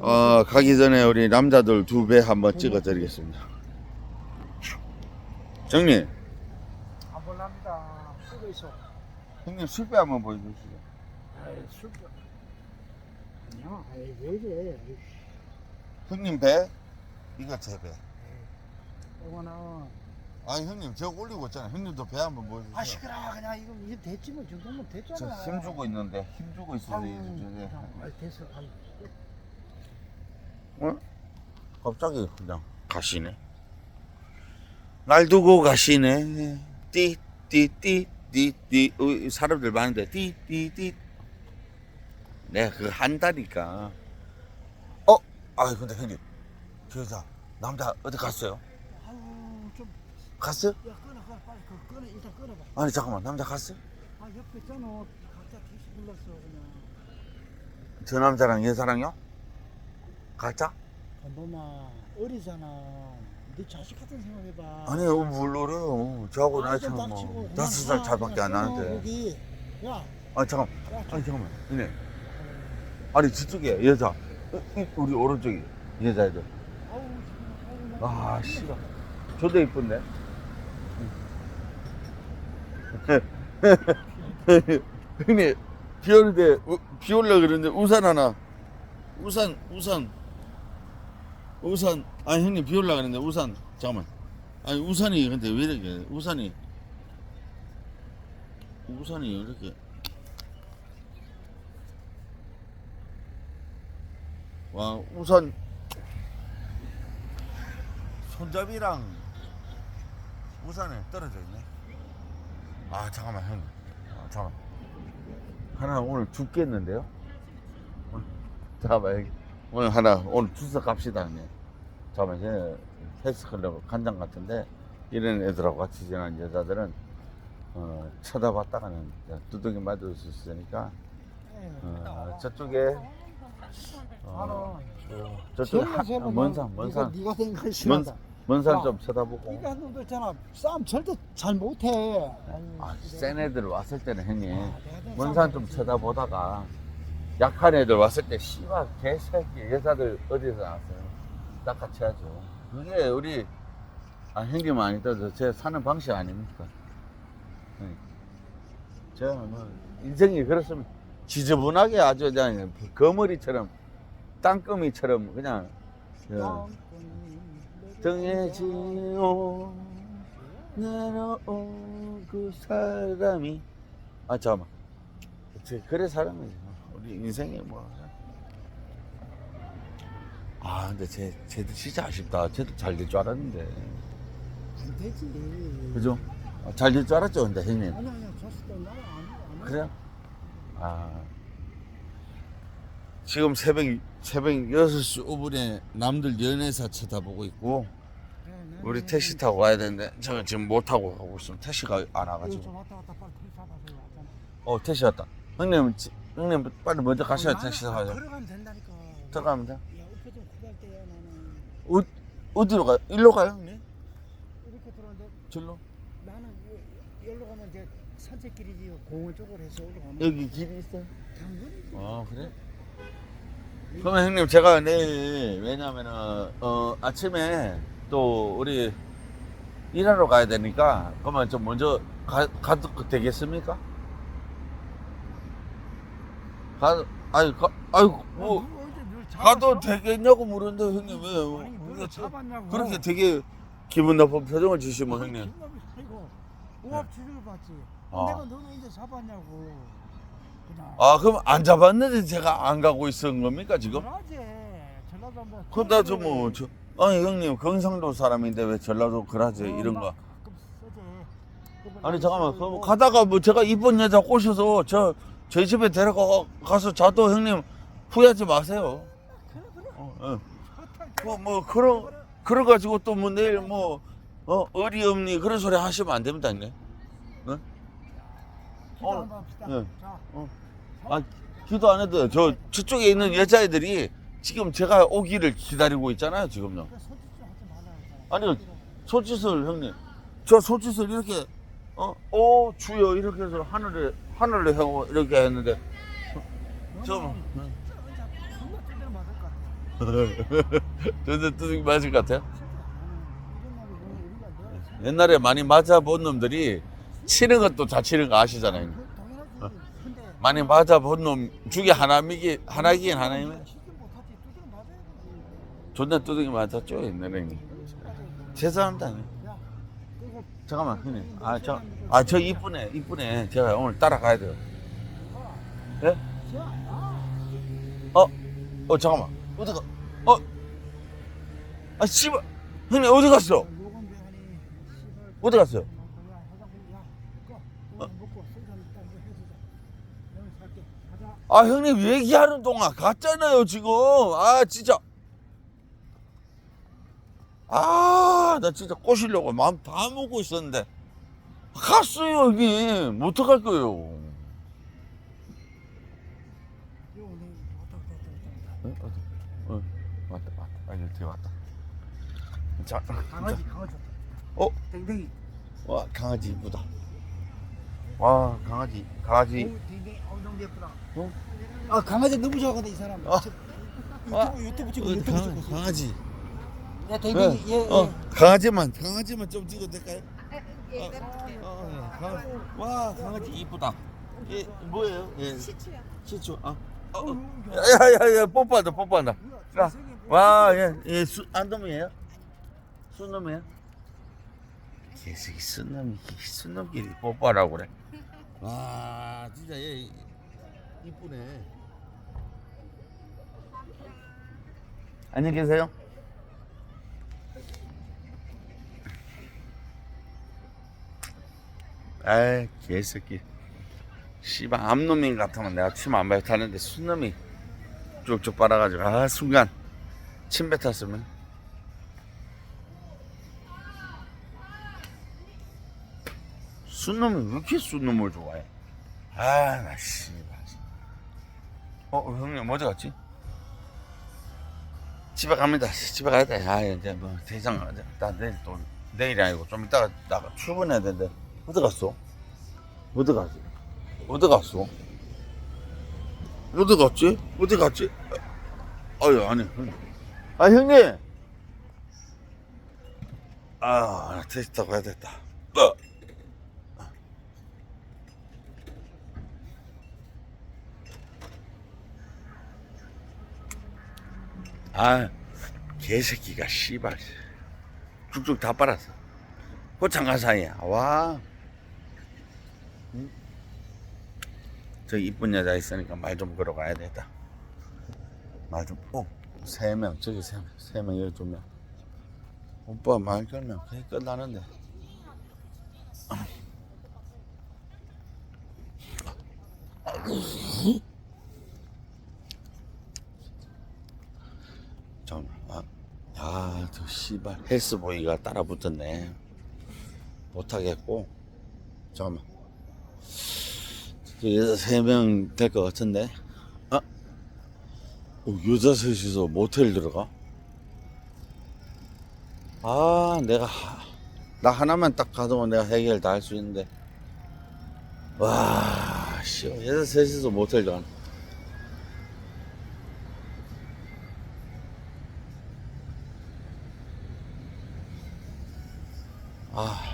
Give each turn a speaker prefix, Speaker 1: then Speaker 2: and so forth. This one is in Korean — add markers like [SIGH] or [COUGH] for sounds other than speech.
Speaker 1: 어, 가기 전에 우리 남자들 두 배 한번 찍어 드리겠습니다. 정리,
Speaker 2: 안 볼랍니다. 쓰고 있어.
Speaker 1: 형님 술배 한번 보여주시죠.
Speaker 2: 아이, 술. 아니야, 아이, 왜 이래.
Speaker 1: 형님 배, 이거 제 배.
Speaker 2: 이거는.
Speaker 1: 아니 형님 저 올리고 있잖아요. 형님도 배 한번 보여주세요.
Speaker 2: 아, 시끄러워. 그냥 이거, 이거 됐지 뭐. 정도면 됐잖아.
Speaker 1: 저힘 주고 있는데 힘 주고 있어서
Speaker 2: 아유,
Speaker 1: 이제
Speaker 2: 아, 됐어. 아이,
Speaker 1: 어? 갑자기 그냥 가시네. 날 두고 가시네. 띠띠띠띠띠 어, 사람들 많은데 띠띠띠. 내가 그거 한다니까. 어? 아 근데 형님 저 여자 남자 어디 갔어요?
Speaker 2: 아유, 좀.
Speaker 1: 갔어요?
Speaker 2: 야, 끊어, 끊어. 빨리 그거 끊어. 일단 끊어봐.
Speaker 1: 아니 잠깐만 남자 갔어요?
Speaker 2: 아, 옆에 있잖아. 각자 택시 불렀어, 그냥.
Speaker 1: 저 남자랑 여자랑요? 가짜?
Speaker 2: 건도마 어리잖아. 네 자식 같은 생각해봐.
Speaker 1: 아니요 물러요. 저하고 나이 차이 좀뭐 다섯 살 차밖에 안 나는데.
Speaker 2: 여기. 야,
Speaker 1: 아 잠깐.
Speaker 2: 야,
Speaker 1: 아니 잠깐만. 형님. 아니 저쪽에 여자. 어, 이, 우리 오른쪽에 여자애들.
Speaker 2: 아
Speaker 1: 싫어. 저도 이쁜데. [LAUGHS] 형님 비 오는데 우- 비 올라 그러는데 우산 하나. 우산 우산 우산 아니 형님 비 올라 그러는데 우산 잠깐만. 아니 우산이 근데 왜 이렇게 우산이 우산이 이렇게 와 우산 손잡이랑 우산에 떨어져 있네. 아 잠깐만 형님. 아, 잠깐만. 하나 오늘 죽겠는데요? 잠깐만 여기 오늘 하나 오늘 주석 갑시다 형님. 잠깐만 제 헬스클럽 간장 같은데 이런 애들하고 같이 지난 여자들은 어, 쳐다봤다가는 두둑이 맞을 수 있으니까 어, 저쪽에 어, 저쪽에 하- 먼산 먼산
Speaker 2: 네가 생각
Speaker 1: 먼,
Speaker 2: 싫어한다.
Speaker 1: 먼산
Speaker 2: 야.
Speaker 1: 좀 쳐다보고
Speaker 2: 네가 있잖아. 싸움 절대 잘 못해.
Speaker 1: 아, 센 애들 왔을 때는 형님
Speaker 2: 아, 내가
Speaker 1: 먼산
Speaker 2: 싸움
Speaker 1: 좀. 쳐다보다가 약한 애들 왔을 때 씨발 개새끼 여자들 어디서 나왔어요? 낚아채야죠. 그게 우리 아 형님 아니더라도 제 사는 방식 아닙니까? 네. 제가 뭐 인생이 그렇습니다. 지저분하게 아주 그냥 거머리처럼 땅거미처럼 그냥 어, 정해지오 나로 그 사람이 아 잠깐만. 저 그래 사람이지 우리 인생에 뭐. 아 근데 쟤 쟤도 진짜 아쉽다 쟤도 잘 될 줄 알았는데
Speaker 2: 안 되지.
Speaker 1: 그죠? 잘 될 줄 알았죠 근데 형님
Speaker 2: 아니 아니야. 졌을 나안 안.
Speaker 1: 그래요? 아 지금 새벽 새벽 6시 5분에 남들 연애사 쳐다보고 있고 우리 택시 타고 가야 되는데 저는 지금 못 타고 가고 있으면 택시가 안 와가지고
Speaker 2: 좀 왔다 갔다 빨리 택시 잡아서 왔잖아.
Speaker 1: 어 택시 왔다 형님 지- 형님 빨리 먼저 가셔야 택시
Speaker 2: 나는
Speaker 1: 타가지고
Speaker 2: 걸어가면 된다니까.
Speaker 1: 들어가면 돼?
Speaker 2: 야, 우표 좀 구할 때야 나는
Speaker 1: 어, 어디로 가요? 일로 가요 형님?
Speaker 2: 이렇게 들어왔는데
Speaker 1: 절로?
Speaker 2: 나는 여- 여기로 가면 이제 산책길이지 공원 쪽으로 해서 올라가면
Speaker 1: 여기 길이 있어요?
Speaker 2: 당근이지.
Speaker 1: 아 그래? 그러면 형님 제가 내일 왜냐면은 어 아침에 또 우리 일하러 가야 되니까 그러면 좀 먼저 가, 가도 되겠습니까? 가 아니 가 아이고 뭐 가도 되겠냐고 물었는데 형님 왜
Speaker 2: 아니 왜뭘 잡았냐고.
Speaker 1: 그렇게 되게 기분 나쁜 표정을 지시면 형님
Speaker 2: 이거 우합 주를 봤지.
Speaker 1: 아.
Speaker 2: 내가 너는 이제 잡았냐고. 그냥.
Speaker 1: 아 그럼 안 잡았는데 제가 안 가고 있었던 겁니까 지금?
Speaker 2: 전라도 뭐.
Speaker 1: 그다 저뭐 저, 아니 형님 경상도 사람인데 왜 전라도 그러지 이런 거. 아니 잠깐만 그 가다가 뭐 제가 이쁜 여자 꼬셔서 저 저희 집에 데려가 가서 자도 형님 후회하지 마세요.
Speaker 2: 그래 그래.
Speaker 1: 어, 어. 뭐, 뭐 그러 그래 가지고 또 뭐 내일 뭐 어, 어리 없니 그런 소리 하시면 안 됩니다, 형님.
Speaker 2: 기도
Speaker 1: 어,
Speaker 2: 한번 합시다.
Speaker 1: 예.
Speaker 2: 자.
Speaker 1: 아 기도 안 해도 저 저쪽에 있는 여자애들이 지금 제가 오기를 기다리고 있잖아요, 지금요.
Speaker 2: 그 손짓 좀 하지 말라 했잖아.
Speaker 1: 아니요. 손짓을 형님 저 손짓을 이렇게 어, 오 주여 이렇게 해서 하늘에 하늘에 하고 이렇게 했는데
Speaker 2: 같아.
Speaker 1: 저도 두둑이 맞을 것 같아요.
Speaker 2: 내가
Speaker 1: 옛날에 많이 맞아본 놈들이 치는 것도 잘 치는 거 아시잖아요. 많이 맞아본 놈 중에 하나이기
Speaker 2: 맞아야 돼.
Speaker 1: 존나 두둑이 맞았죠 옛날에. 죄송합니다. 잠깐만 형님. 아 저 아 저 이쁘네 이쁘네. 제가 오늘 따라가야 돼요. 예? 어? 어 잠깐만 어디 가? 어? 아 씨발 형님 어디 갔어? 어디 갔어요? 아 형님 얘기하는 동안 갔잖아요 지금 아 진짜 아 나 진짜 꼬시려고 마음 다 먹고 있었는데 갔어요 형님 뭐 어떡할 거예요
Speaker 2: 왔다 왔다.
Speaker 1: 어? 어디? 어 왔다 왔다 아 여기 왔다 자
Speaker 2: 강아지 강아지.
Speaker 1: 어?
Speaker 2: 댕댕이.
Speaker 1: 와 강아지 이쁘다 와 강아지 강아지
Speaker 2: 오, 댕댕이. 어 예쁘다.
Speaker 1: 어?
Speaker 2: 아 강아지 너무 좋아하거든 이 사람.
Speaker 1: 아.
Speaker 2: 저- 유튜브 유튜브 찍고
Speaker 1: 어,
Speaker 2: 유튜브
Speaker 1: 강,
Speaker 2: 찍고.
Speaker 1: 강아지
Speaker 2: 야 댕댕이 얘.
Speaker 1: 어,
Speaker 2: 얘.
Speaker 1: 강아지만 강아지만 좀 찍어도 될까요?
Speaker 3: 예,
Speaker 1: 어, 예, 강아지. 와 강아지 이쁘다. 얘 뭐예요? 얘
Speaker 3: 시추요.
Speaker 1: 시추. 아. 어, 어. 야야야 뽀뽀한다 뽀뽀한다. 자, 와, 얘, 얘 수, 안놈이에요? 순놈이에요? 개새끼 순놈이 순놈끼리 뽀뽀하라고 그래. [LAUGHS] 와, 진짜 얘 이쁘네. 안녕히 계세요. 아이 개새끼. 씨발 암놈인 같으면 내가 침 안 뱉었는데 순놈이 쭉쭉 빨아가지고 아 순간. 침 뱉었으면. 순놈이 왜 이렇게 순놈을 좋아해? 아나 씨발. 어 형님 어디 갔지? 집에 갑니다. 집에 가야 돼 아 이제 뭐 대장 나 내일 또 내일이 아니고 좀 이따가 나가 출근해야 되는데 어디 갔어? 어디 갔지? 어디 갔어? 어디 갔지? 어디 갔지? 아유 아니. 아 형님 아 타고 가야 됐다 어. 아 개새끼가 씨발 쭉쭉 다 빨았어 고창가 사이야 와 응? 저 이쁜 여자 있으니까 말 좀 걸어가야 되겠다 말 좀 어, 세 명 저기 세 명, 세 명, 여기 두 명. 오빠 말 걸면 그게 끝나는데. 잠깐만, 아, 아, 저 씨발 헬스보이가 따라 붙었네. 못하겠고, 잠깐만. 저 여자 세명 될 것 같은데. 아, 어, 여자 셋이서 모텔 들어가? 아, 내가, 하- 나 하나만 딱 가져오면 내가 해결 다 할 수 있는데. 와, 씨, 여자 셋이서 모텔 들어가. 아,